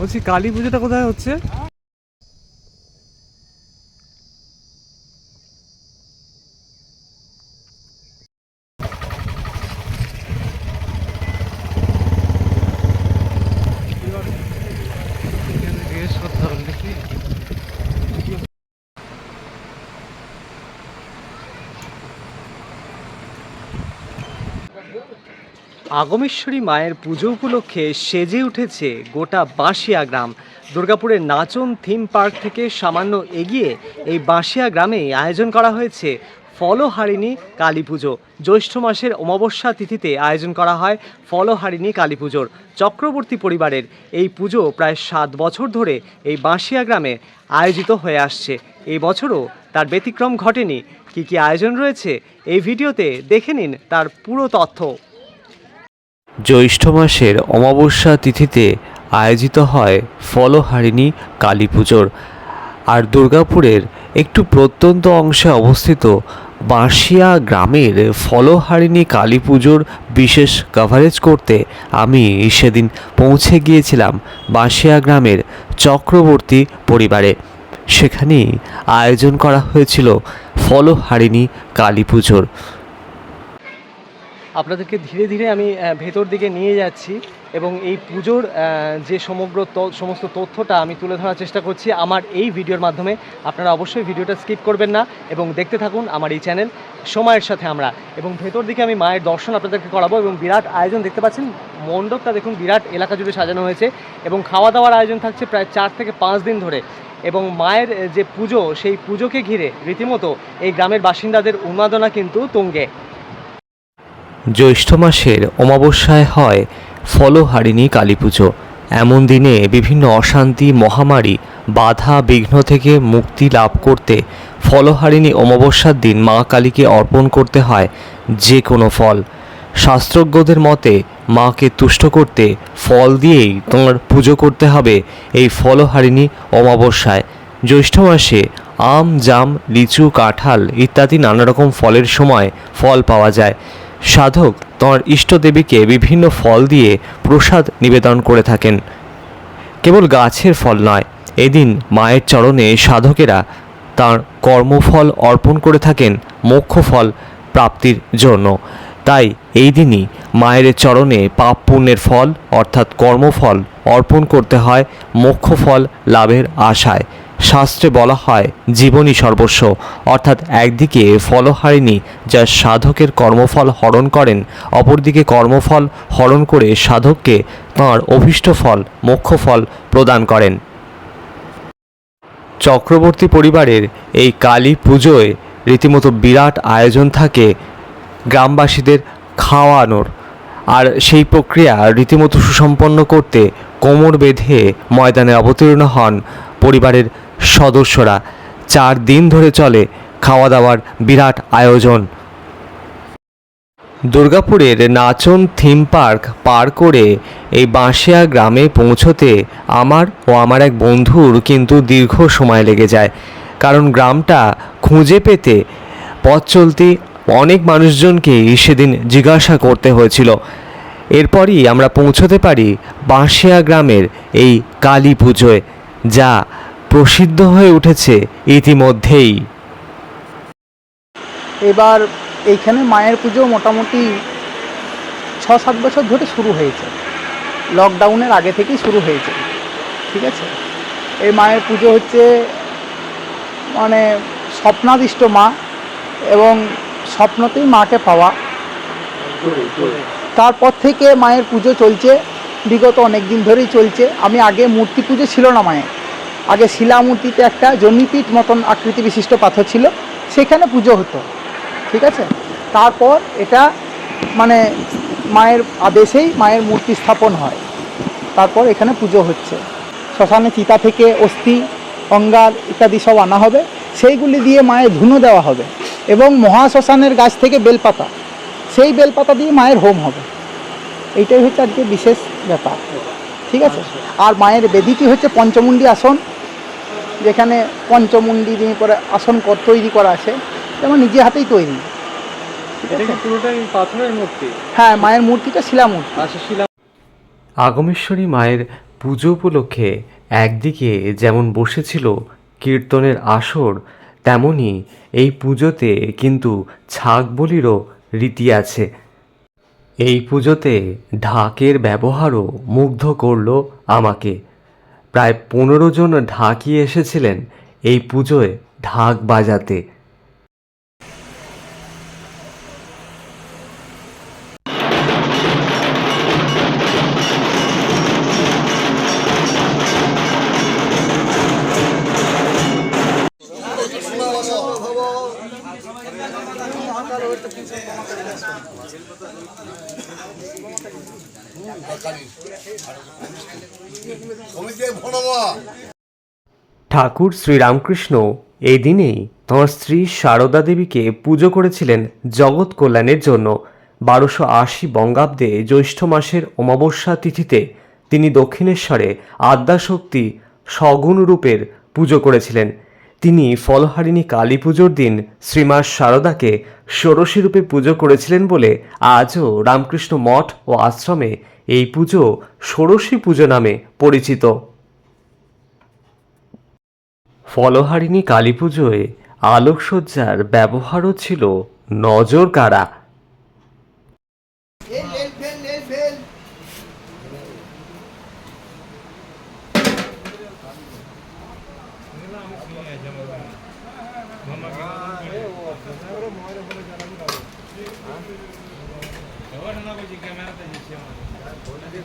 বলছি কালী পুজোটা কোথায় হচ্ছে জিজ্ঞেস করতে হবে নাকি আগমেশ্বরী মায়ের পুজো উপলক্ষে সেজে উঠেছে গোটা বাঁশিয়া গ্রাম। দুর্গাপুরের নাচন থিম পার্ক থেকে সামান্য এগিয়ে এই বাঁশিয়া গ্রামে আয়োজন করা হয়েছে ফলহারিণী কালী পুজো। জ্যৈষ্ঠ মাসের অমাবস্যা তিথিতে আয়োজন করা হয় ফলহারিণী কালী পুজোর। চক্রবর্তী পরিবারের এই পুজো প্রায় সাত বছর ধরে এই বাঁশিয়া গ্রামে আয়োজিত হয়ে আসছে। এই বছরও তার ব্যতিক্রম ঘটেনি। কি কি আয়োজন রয়েছে এই ভিডিওতে দেখে নিন তার পুরো তথ্য। জ্যৈষ্ঠ মাসের অমাবস্যা তিথিতে আয়োজিত হয় ফলহারিণী কালী পুজোর। আর দুর্গাপুরের একটু প্রত্যন্ত অংশে অবস্থিত বাঁশিয়া গ্রামের ফলহারিণী কালী পুজোর বিশেষ কভারেজ করতে আমি সেদিন পৌঁছে গিয়েছিলাম বাঁশিয়া গ্রামের চক্রবর্তী পরিবারে। সেখানেই আয়োজন করা হয়েছিল ফলহারিণী কালী পুজোর। আপনাদেরকে ধীরে ধীরে আমি ভেতর দিকে নিয়ে যাচ্ছি এবং এই পুজোর যে সমগ্র সমস্ত তথ্যটা আমি তুলে ধরার চেষ্টা করছি আমার এই ভিডিওর মাধ্যমে। আপনারা অবশ্যই ভিডিওটা স্কিপ করবেন না এবং দেখতে থাকুন আমার এই চ্যানেল সময়ের সাথে আমরা। এবং ভেতর দিকে আমি মায়ের দর্শন আপনাদেরকে করাবো এবং বিরাট আয়োজন দেখতে পাচ্ছেন, মণ্ডপটা দেখুন বিরাট এলাকা জুড়ে সাজানো হয়েছে এবং খাওয়া দাওয়ার আয়োজন থাকছে প্রায় চার থেকে পাঁচ দিন ধরে। এবং মায়ের যে পুজো, সেই পুজোকে ঘিরে রীতিমতো এই গ্রামের বাসিন্দাদের উন্মাদনা কিন্তু তুঙ্গে। জ্যৈষ্ঠ মাসের অমাবস্যায় হয় ফলহারিণী কালী পুজো এমন দিনে বিভিন্ন অশান্তি, মহামারী, বাধা, বিঘ্ন থেকে মুক্তি লাভ করতে ফলহারিণী অমাবস্যার দিন মা কালীকে অর্পণ করতে হয় যে কোনো ফল। শাস্ত্রজ্ঞদের মতে, মাকে তুষ্ট করতে ফল দিয়েই তোমার পুজো করতে হবে এই ফলহারিণী অমাবস্যায়। জ্যৈষ্ঠ মাসে আম, জাম, লিচু, কাঁঠাল ইত্যাদি নানা রকম ফলের সময় ফল পাওয়া যায়। সাধক তাঁর ইষ্টদেবীকে বিভিন্ন ফল দিয়ে প্রসাদ নিবেদন করে থাকেন। কেবল গাছের ফল নয়, এদিন মায়ের চরণে সাধকেরা তার কর্মফল অর্পণ করে থাকেন মোক্ষ ফল প্রাপ্তির জন্য। তাই এই দিনই মায়ের চরণে পাপ পুণ্যের ফল, অর্থাৎ কর্মফল, অর্পণ করতে হয় মোক্ষ ফল লাভের আশায়। শাস্ত্রে বলা হয় জীবনই সর্বস্ব। অর্থাৎ একদিকে ফলহারিণী যা সাধকের কর্মফল হরণ করেন, অপরদিকে কর্মফল হরণ করে সাধককে তাঁর অভীষ্ট ফল মোক্ষ ফল প্রদান করেন। চক্রবর্তী পরিবারের এই কালী পুজোয় রীতিমতো বিরাট আয়োজন থাকে গ্রামবাসীদের খাওয়ানোর। আর সেই প্রক্রিয়া রীতিমতো সুসম্পন্ন করতে কোমর বেঁধে ময়দানে অবতীর্ণ হন পরিবারের সদস্যরা চার দিন ধরে চলে খাওয়া দাওয়ার বিরাট আয়োজন। দুর্গাপুরের নাচন থিম পার্ক পার করে এই বাঁশিয়া গ্রামে পৌঁছতে আমার ও আমার এক বন্ধুর কিন্তু দীর্ঘ সময় লেগে যায়। কারণ গ্রামটা খুঁজে পেতে পথ চলতি অনেক মানুষজনকেই সেদিন জিজ্ঞাসা করতে হয়েছিল। এরপরই আমরা পৌঁছতে পারি বাঁশিয়া গ্রামের এই কালী পুজোয়, যা প্রসিদ্ধ হয়ে উঠেছে ইতিমধ্যেই। এবার এইখানে মায়ের পুজো মোটামুটি ছ সাত বছর ধরে শুরু হয়েছে। লকডাউনের আগে থেকেই শুরু হয়েছে, ঠিক আছে? এই মায়ের পুজো হচ্ছে মানে স্বপ্নাদিষ্ট মা এবং স্বপ্নতেই মাকে পাওয়া। তারপর থেকে মায়ের পুজো চলছে, বিগত অনেক দিন ধরেই চলছে। আমি আগে মূর্তি পুজো ছিল না মায়ের। আগে শিলামূর্তিতে একটা জমিপিঠ মতন আকৃতি বিশিষ্ট পাথর ছিল, সেখানে পুজো হতো, ঠিক আছে? তারপর এটা মানে মায়ের আদেশেই মায়ের মূর্তি স্থাপন হয়, তারপর এখানে পুজো হচ্ছে। শ্মশানে চিতা থেকে অস্থি, অঙ্গার ইত্যাদি সব আনা হবে, সেইগুলি দিয়ে মায়ের ধুনো দেওয়া হবে এবং মহাশ্মশানের গাছ থেকে বেলপাতা, সেই বেলপাতা দিয়ে মায়ের হোম হবে। এইটাই হচ্ছে আজকে বিশেষ ব্যাপার, ঠিক আছে? আর মায়ের বেদিটি হচ্ছে পঞ্চমুণ্ডী আসন যেখানে পঞ্চমুণ্ডী দিয়ে করে আসন কর- তৈরি করা আছে যেমন নিজে হাতেই তৈরি। ঠিক এটা আছে? কি পুরোটাই পাথরের মূর্তি? হ্যাঁ মায়ের মূর্তিটা শিলা মূর্তি। আচ্ছা আগমেশ্বরী মায়ের পুজো উপলক্ষে একদিকে যেমন বসেছিল কীর্তনের আসর তেমনি এই পুজোতে কিন্তু ছাগ বলিরও রীতি আছে। এই পুজোতে ঢাকের ব্যবহারও মুগ্ধ করল আমাকে। প্রায় পনেরো জন ঢাকি এসেছিলেন এই পুজোয় ঢাক বাজাতে। ঠাকুর শ্রীরামকৃষ্ণ এই দিনেই তোমার স্ত্রী সারদা দেবীকে পুজো করেছিলেন জগৎ কল্যাণের জন্য। বারোশো আশি বঙ্গাব্দে জ্যৈষ্ঠ মাসের অমাবস্যা তিথিতে তিনি দক্ষিণেশ্বরে আদ্যাশক্তি সগুণ রূপের পুজো করেছিলেন। তিনি ফলহারিণী কালী পুজোর দিন শ্রীমা সারদাকে ষোড়শী রূপে পুজো করেছিলেন বলে আজও রামকৃষ্ণ মঠ ও আশ্রমে এই পুজো ষোড়শী পুজো নামে পরিচিত। ফলহারিণী কালী পুজোয় আলোকসজ্জার ব্যবহারও ছিল নজর কাড়া ক্যামেরাতে